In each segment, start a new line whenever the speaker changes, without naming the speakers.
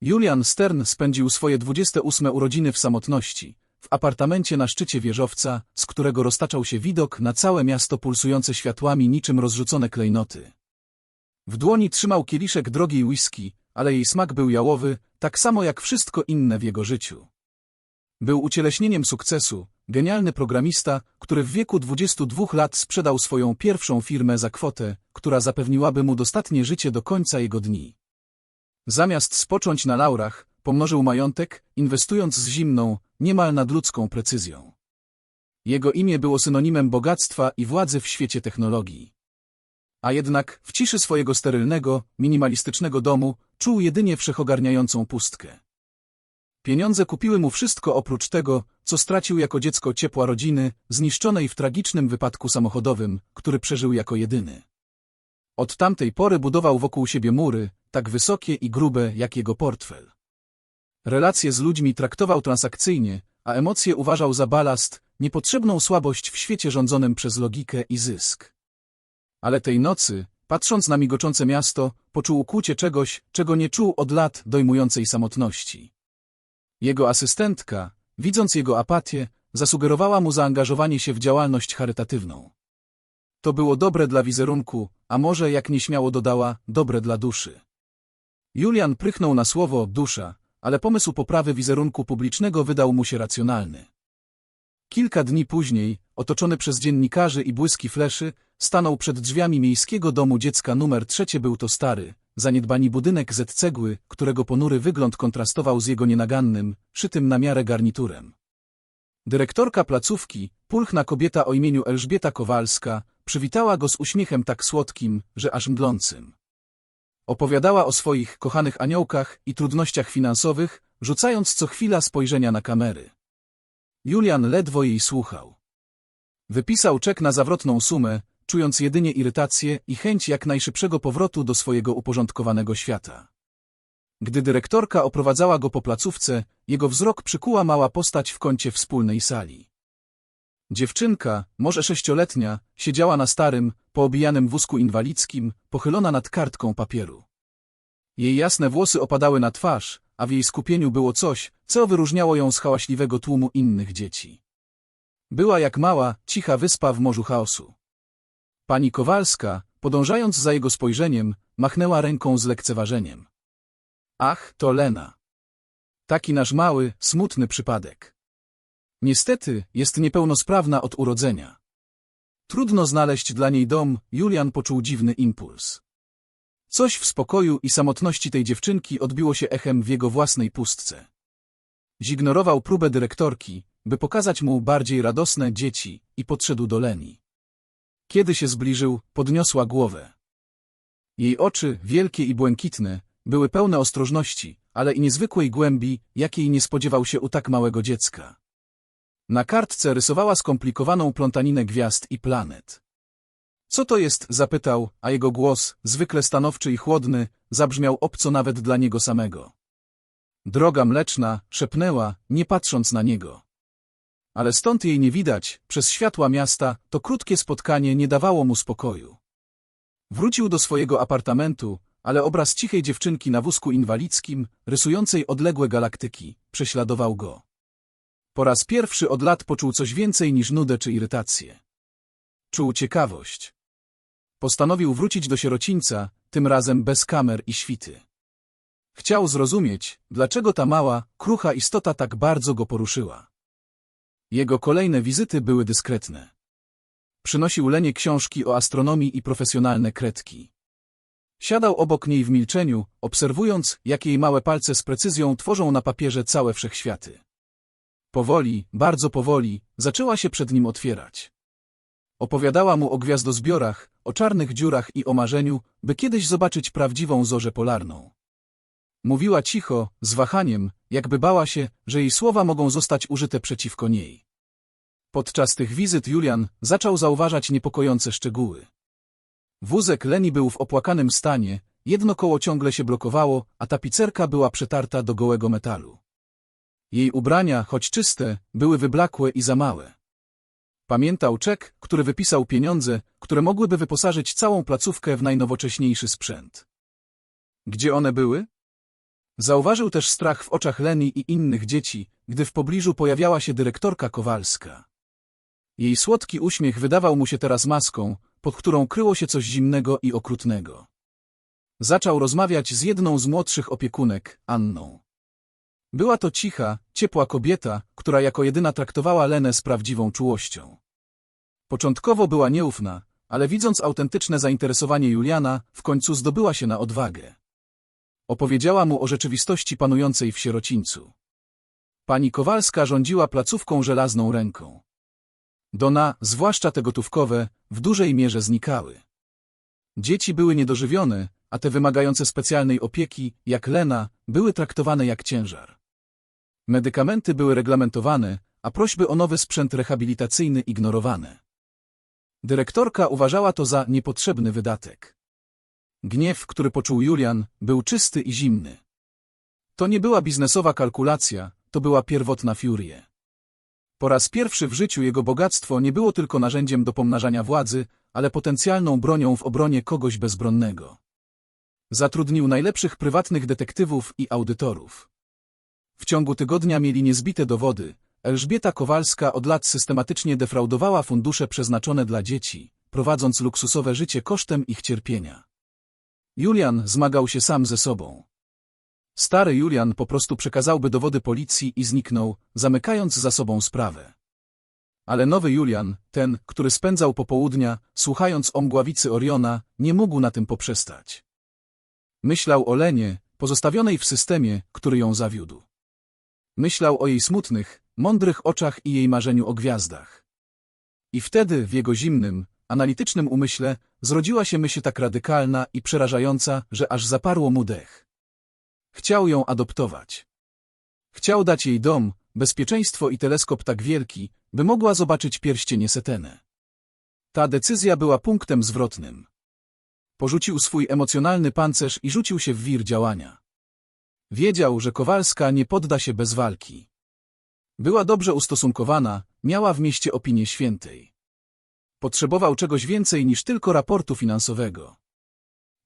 Julian Stern spędził swoje 28 urodziny w samotności, w apartamencie na szczycie wieżowca, z którego roztaczał się widok na całe miasto pulsujące światłami niczym rozrzucone klejnoty. W dłoni trzymał kieliszek drogiej whisky, ale jej smak był jałowy, tak samo jak wszystko inne w jego życiu. Był ucieleśnieniem sukcesu, genialny programista, który w wieku 22 lat sprzedał swoją pierwszą firmę za kwotę, która zapewniłaby mu dostatnie życie do końca jego dni. Zamiast spocząć na laurach, pomnożył majątek, inwestując z zimną, niemal nadludzką precyzją. Jego imię było synonimem bogactwa i władzy w świecie technologii. A jednak w ciszy swojego sterylnego, minimalistycznego domu czuł jedynie wszechogarniającą pustkę. Pieniądze kupiły mu wszystko oprócz tego, co stracił jako dziecko ciepła rodziny, zniszczonej w tragicznym wypadku samochodowym, który przeżył jako jedyny. Od tamtej pory budował wokół siebie mury, tak wysokie i grube jak jego portfel. Relacje z ludźmi traktował transakcyjnie, a emocje uważał za balast, niepotrzebną słabość w świecie rządzonym przez logikę i zysk. Ale tej nocy, patrząc na migoczące miasto, poczuł ukłucie czegoś, czego nie czuł od lat dojmującej samotności. Jego asystentka, widząc jego apatię, zasugerowała mu zaangażowanie się w działalność charytatywną. To było dobre dla wizerunku, a może, jak nieśmiało dodała, dobre dla duszy. Julian prychnął na słowo dusza, ale pomysł poprawy wizerunku publicznego wydał mu się racjonalny. Kilka dni później, otoczony przez dziennikarzy i błyski fleszy, stanął przed drzwiami miejskiego domu dziecka numer trzecie był to stary, zaniedbani budynek z cegły, którego ponury wygląd kontrastował z jego nienagannym, szytym na miarę garniturem. Dyrektorka placówki, pulchna kobieta o imieniu Elżbieta Kowalska, przywitała go z uśmiechem tak słodkim, że aż mdlącym. Opowiadała o swoich kochanych aniołkach i trudnościach finansowych, rzucając co chwila spojrzenia na kamery. Julian ledwo jej słuchał. Wypisał czek na zawrotną sumę, czując jedynie irytację i chęć jak najszybszego powrotu do swojego uporządkowanego świata. Gdy dyrektorka oprowadzała go po placówce, jego wzrok przykuła mała postać w kącie wspólnej sali. Dziewczynka, może sześcioletnia, siedziała na starym, poobijanym wózku inwalidzkim, pochylona nad kartką papieru. Jej jasne włosy opadały na twarz, a w jej skupieniu było coś, co wyróżniało ją z hałaśliwego tłumu innych dzieci. Była jak mała, cicha wyspa w morzu chaosu. Pani Kowalska, podążając za jego spojrzeniem, machnęła ręką z lekceważeniem. Ach, to Lena. Taki nasz mały, smutny przypadek. Niestety, jest niepełnosprawna od urodzenia. Trudno znaleźć dla niej dom, Julian poczuł dziwny impuls. Coś w spokoju i samotności tej dziewczynki odbiło się echem w jego własnej pustce. Zignorował próbę dyrektorki, by pokazać mu bardziej radosne dzieci i podszedł do Leni. Kiedy się zbliżył, podniosła głowę. Jej oczy, wielkie i błękitne, były pełne ostrożności, ale i niezwykłej głębi, jakiej nie spodziewał się u tak małego dziecka. Na kartce rysowała skomplikowaną plątaninę gwiazd i planet. Co to jest? zapytał, a jego głos, zwykle stanowczy i chłodny, zabrzmiał obco nawet dla niego samego. Droga mleczna, szepnęła, nie patrząc na niego. Ale stąd jej nie widać, przez światła miasta, to krótkie spotkanie nie dawało mu spokoju. Wrócił do swojego apartamentu, ale obraz cichej dziewczynki na wózku inwalidzkim, rysującej odległe galaktyki, prześladował go. Po raz pierwszy od lat poczuł coś więcej niż nudę czy irytację. Czuł ciekawość. Postanowił wrócić do sierocińca, tym razem bez kamer i świty. Chciał zrozumieć, dlaczego ta mała, krucha istota tak bardzo go poruszyła. Jego kolejne wizyty były dyskretne. Przynosił Lenie książki o astronomii i profesjonalne kredki. Siadał obok niej w milczeniu, obserwując, jak jej małe palce z precyzją tworzą na papierze całe wszechświaty. Powoli, bardzo powoli, zaczęła się przed nim otwierać. Opowiadała mu o gwiazdozbiorach, o czarnych dziurach i o marzeniu, by kiedyś zobaczyć prawdziwą zorzę polarną. Mówiła cicho, z wahaniem, jakby bała się, że jej słowa mogą zostać użyte przeciwko niej. Podczas tych wizyt Julian zaczął zauważać niepokojące szczegóły. Wózek Leni był w opłakanym stanie, jedno koło ciągle się blokowało, a tapicerka była przetarta do gołego metalu. Jej ubrania, choć czyste, były wyblakłe i za małe. Pamiętał czek, który wypisał pieniądze, które mogłyby wyposażyć całą placówkę w najnowocześniejszy sprzęt. Gdzie one były? Zauważył też strach w oczach Leni i innych dzieci, gdy w pobliżu pojawiała się dyrektorka Kowalska. Jej słodki uśmiech wydawał mu się teraz maską, pod którą kryło się coś zimnego i okrutnego. Zaczął rozmawiać z jedną z młodszych opiekunek, Anną. Była to cicha, ciepła kobieta, która jako jedyna traktowała Lenę z prawdziwą czułością. Początkowo była nieufna, ale widząc autentyczne zainteresowanie Juliana, w końcu zdobyła się na odwagę. Opowiedziała mu o rzeczywistości panującej w sierocińcu. Pani Kowalska rządziła placówką żelazną ręką. Dona, zwłaszcza te gotówkowe, w dużej mierze znikały. Dzieci były niedożywione, a te wymagające specjalnej opieki, jak Lena, były traktowane jak ciężar. Medykamenty były reglamentowane, a prośby o nowy sprzęt rehabilitacyjny ignorowane. Dyrektorka uważała to za niepotrzebny wydatek. Gniew, który poczuł Julian, był czysty i zimny. To nie była biznesowa kalkulacja, to była pierwotna furia. Po raz pierwszy w życiu jego bogactwo nie było tylko narzędziem do pomnażania władzy, ale potencjalną bronią w obronie kogoś bezbronnego. Zatrudnił najlepszych prywatnych detektywów i audytorów. W ciągu tygodnia mieli niezbite dowody. Elżbieta Kowalska od lat systematycznie defraudowała fundusze przeznaczone dla dzieci, prowadząc luksusowe życie kosztem ich cierpienia. Julian zmagał się sam ze sobą. Stary Julian po prostu przekazałby dowody policji i zniknął, zamykając za sobą sprawę. Ale nowy Julian, ten, który spędzał popołudnia, słuchając o mgławicy Oriona, nie mógł na tym poprzestać. Myślał o Lenie, pozostawionej w systemie, który ją zawiódł. Myślał o jej smutnych, mądrych oczach i jej marzeniu o gwiazdach. I wtedy w jego zimnym, analitycznym umyśle zrodziła się myśl tak radykalna i przerażająca, że aż zaparło mu dech. Chciał ją adoptować. Chciał dać jej dom, bezpieczeństwo i teleskop tak wielki, by mogła zobaczyć pierścienie Setene. Ta decyzja była punktem zwrotnym. Porzucił swój emocjonalny pancerz i rzucił się w wir działania. Wiedział, że Kowalska nie podda się bez walki. Była dobrze ustosunkowana, miała w mieście opinię świętej. Potrzebował czegoś więcej niż tylko raportu finansowego.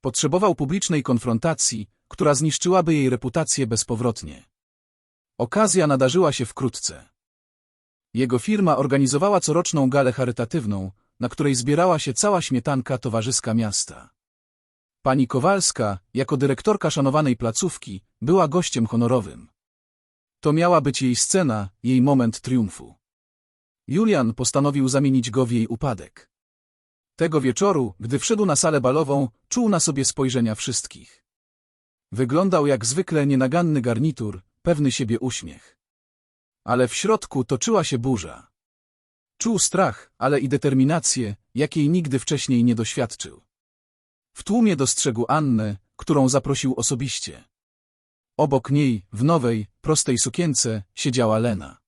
Potrzebował publicznej konfrontacji, która zniszczyłaby jej reputację bezpowrotnie. Okazja nadarzyła się wkrótce. Jego firma organizowała coroczną galę charytatywną, na której zbierała się cała śmietanka towarzyska miasta. Pani Kowalska, jako dyrektorka szanowanej placówki, była gościem honorowym. To miała być jej scena, jej moment triumfu. Julian postanowił zamienić go w jej upadek. Tego wieczoru, gdy wszedł na salę balową, czuł na sobie spojrzenia wszystkich. Wyglądał jak zwykle nienaganny garnitur, pewny siebie uśmiech. Ale w środku toczyła się burza. Czuł strach, ale i determinację, jakiej nigdy wcześniej nie doświadczył. W tłumie dostrzegł Annę, którą zaprosił osobiście. Obok niej, w nowej, prostej sukience, siedziała Lena.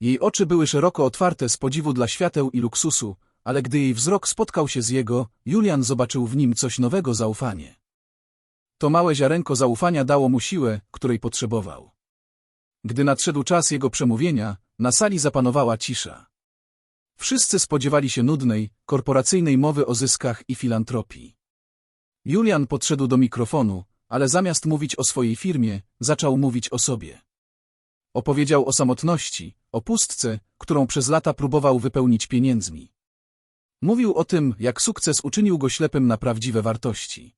Jej oczy były szeroko otwarte z podziwu dla świateł i luksusu, ale gdy jej wzrok spotkał się z jego, Julian zobaczył w nim coś nowego zaufanie. To małe ziarenko zaufania dało mu siłę, której potrzebował. Gdy nadszedł czas jego przemówienia, na sali zapanowała cisza. Wszyscy spodziewali się nudnej, korporacyjnej mowy o zyskach i filantropii. Julian podszedł do mikrofonu, ale zamiast mówić o swojej firmie, zaczął mówić o sobie. Opowiedział o samotności, o pustce, którą przez lata próbował wypełnić pieniędzmi. Mówił o tym, jak sukces uczynił go ślepym na prawdziwe wartości.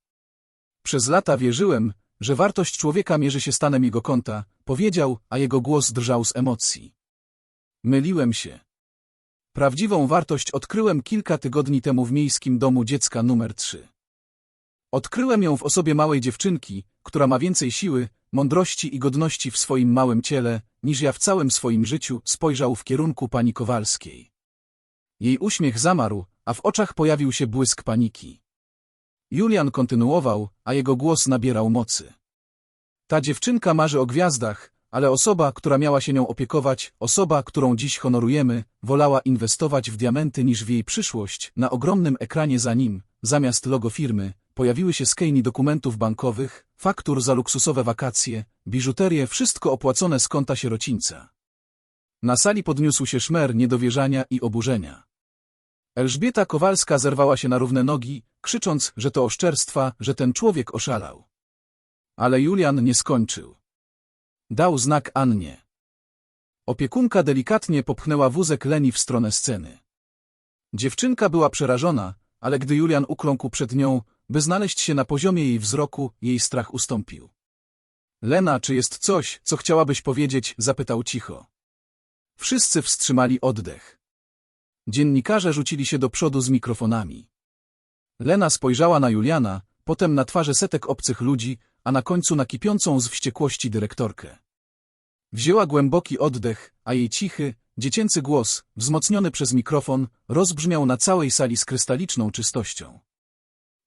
Przez lata wierzyłem, że wartość człowieka mierzy się stanem jego konta, powiedział, a jego głos drżał z emocji. Myliłem się. Prawdziwą wartość odkryłem kilka tygodni temu w miejskim domu dziecka numer 3. Odkryłem ją w osobie małej dziewczynki, która ma więcej siły, mądrości i godności w swoim małym ciele, niż ja w całym swoim życiu spojrzał w kierunku pani Kowalskiej. Jej uśmiech zamarł, a w oczach pojawił się błysk paniki. Julian kontynuował, a jego głos nabierał mocy. Ta dziewczynka marzy o gwiazdach, ale osoba, która miała się nią opiekować, osoba, którą dziś honorujemy, wolała inwestować w diamenty niż w jej przyszłość, na ogromnym ekranie za nim, zamiast logo firmy, pojawiły się skejni dokumentów bankowych, faktur za luksusowe wakacje, biżuterię, wszystko opłacone z konta sierocińca. Na sali podniósł się szmer niedowierzania i oburzenia. Elżbieta Kowalska zerwała się na równe nogi, krzycząc, że to oszczerstwa, że ten człowiek oszalał. Ale Julian nie skończył. Dał znak Annie. Opiekunka delikatnie popchnęła wózek Leni w stronę sceny. Dziewczynka była przerażona, ale gdy Julian ukląkł przed nią, by znaleźć się na poziomie jej wzroku, jej strach ustąpił. Lena, czy jest coś, co chciałabyś powiedzieć? zapytał cicho. Wszyscy wstrzymali oddech. Dziennikarze rzucili się do przodu z mikrofonami. Lena spojrzała na Juliana, potem na twarze setek obcych ludzi, a na końcu na kipiącą z wściekłości dyrektorkę. Wzięła głęboki oddech, a jej cichy, dziecięcy głos, wzmocniony przez mikrofon, rozbrzmiał na całej sali z krystaliczną czystością.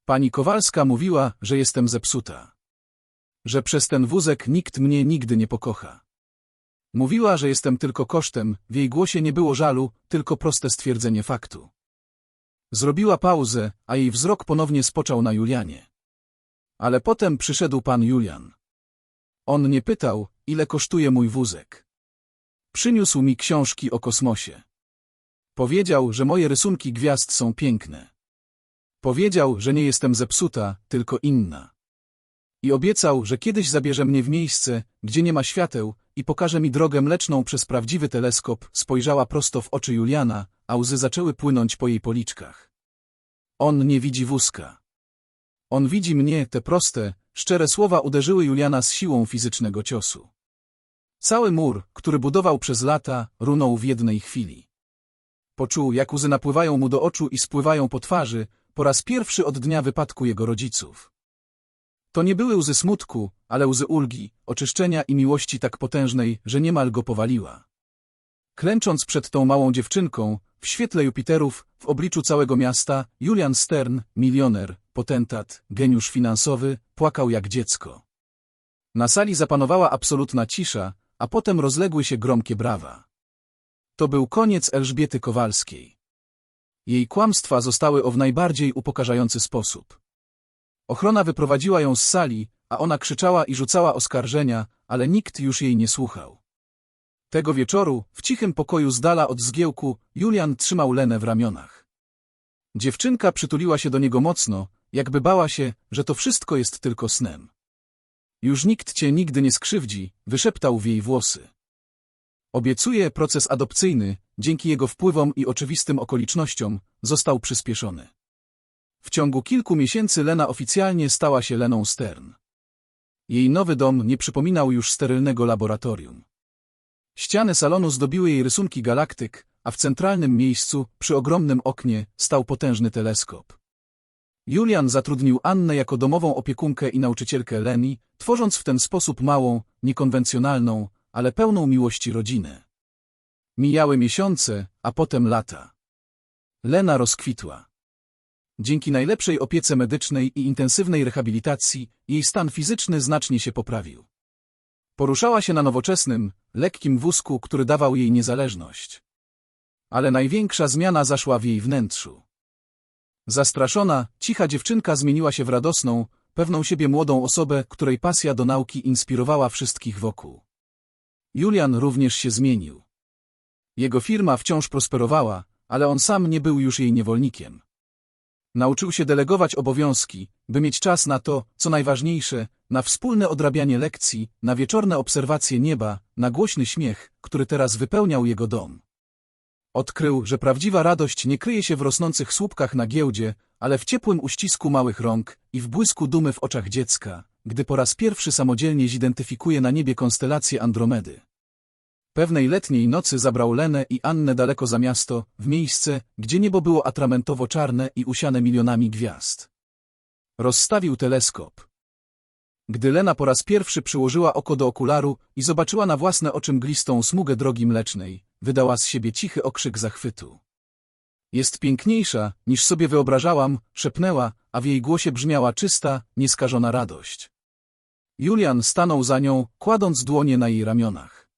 Pani Kowalska mówiła, że jestem zepsuta. Że przez ten wózek nikt mnie nigdy nie pokocha. Mówiła, że jestem tylko kosztem, w jej głosie nie było żalu, tylko proste stwierdzenie faktu. Zrobiła pauzę, a jej wzrok ponownie spoczął na Julianie. Ale potem przyszedł pan Julian. On nie pytał, ile kosztuje mój wózek. Przyniósł mi książki o kosmosie. Powiedział, że moje rysunki gwiazd są piękne. Powiedział, że nie jestem zepsuta, tylko inna. I obiecał, że kiedyś zabierze mnie w miejsce, gdzie nie ma świateł i pokaże mi drogę mleczną przez prawdziwy teleskop. Spojrzała prosto w oczy Juliana, a łzy zaczęły płynąć po jej policzkach. On nie widzi wózka. On widzi mnie, te proste, szczere słowa uderzyły Juliana z siłą fizycznego ciosu. Cały mur, który budował przez lata, runął w jednej chwili. Poczuł, jak łzy napływają mu do oczu i spływają po twarzy, po raz pierwszy od dnia wypadku jego rodziców. To nie były łzy smutku, ale łzy ulgi, oczyszczenia i miłości tak potężnej, że niemal go powaliła. Klęcząc przed tą małą dziewczynką, w świetle Jupiterów, w obliczu całego miasta, Julian Stern, milioner, potentat, geniusz finansowy, płakał jak dziecko. Na sali zapanowała absolutna cisza, a potem rozległy się gromkie brawa. To był koniec Elżbiety Kowalskiej. Jej kłamstwa zostały o w najbardziej upokarzający sposób. Ochrona wyprowadziła ją z sali, a ona krzyczała i rzucała oskarżenia, ale nikt już jej nie słuchał. Tego wieczoru, w cichym pokoju z dala od zgiełku, Julian trzymał Lenę w ramionach. Dziewczynka przytuliła się do niego mocno, jakby bała się, że to wszystko jest tylko snem. Już nikt cię nigdy nie skrzywdzi, wyszeptał w jej włosy. Obiecuję, proces adopcyjny, dzięki jego wpływom i oczywistym okolicznościom, został przyspieszony. W ciągu kilku miesięcy Lena oficjalnie stała się Leną Stern. Jej nowy dom nie przypominał już sterylnego laboratorium. Ściany salonu zdobiły jej rysunki galaktyk, a w centralnym miejscu, przy ogromnym oknie, stał potężny teleskop. Julian zatrudnił Annę jako domową opiekunkę i nauczycielkę Leni, tworząc w ten sposób małą, niekonwencjonalną, ale pełną miłości rodzinę. Mijały miesiące, a potem lata. Lena rozkwitła. Dzięki najlepszej opiece medycznej i intensywnej rehabilitacji jej stan fizyczny znacznie się poprawił. Poruszała się na nowoczesnym, lekkim wózku, który dawał jej niezależność. Ale największa zmiana zaszła w jej wnętrzu. Zastraszona, cicha dziewczynka zmieniła się w radosną, pewną siebie młodą osobę, której pasja do nauki inspirowała wszystkich wokół. Julian również się zmienił. Jego firma wciąż prosperowała, ale on sam nie był już jej niewolnikiem. Nauczył się delegować obowiązki, by mieć czas na to, co najważniejsze, na wspólne odrabianie lekcji, na wieczorne obserwacje nieba, na głośny śmiech, który teraz wypełniał jego dom. Odkrył, że prawdziwa radość nie kryje się w rosnących słupkach na giełdzie, ale w ciepłym uścisku małych rąk i w błysku dumy w oczach dziecka, gdy po raz pierwszy samodzielnie zidentyfikuje na niebie konstelację Andromedy. Pewnej letniej nocy zabrał Lenę i Annę daleko za miasto, w miejsce, gdzie niebo było atramentowo czarne i usiane milionami gwiazd. Rozstawił teleskop. Gdy Lena po raz pierwszy przyłożyła oko do okularu i zobaczyła na własne oczy mglistą smugę drogi mlecznej, wydała z siebie cichy okrzyk zachwytu. Jest piękniejsza, niż sobie wyobrażałam, szepnęła, a w jej głosie brzmiała czysta, nieskażona radość. Julian stanął za nią, kładąc dłonie na jej ramionach.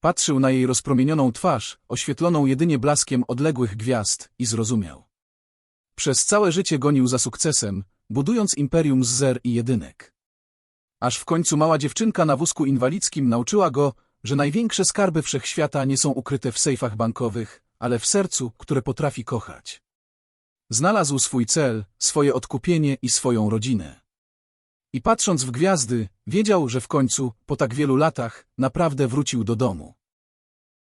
Patrzył na jej rozpromienioną twarz, oświetloną jedynie blaskiem odległych gwiazd, i zrozumiał. Przez całe życie gonił za sukcesem, budując imperium z zer i jedynek. Aż w końcu mała dziewczynka na wózku inwalidzkim nauczyła go, że największe skarby wszechświata nie są ukryte w sejfach bankowych, ale w sercu, które potrafi kochać. Znalazł swój cel, swoje odkupienie i swoją rodzinę. I patrząc w gwiazdy, wiedział, że w końcu, po tak wielu latach, naprawdę wrócił do domu.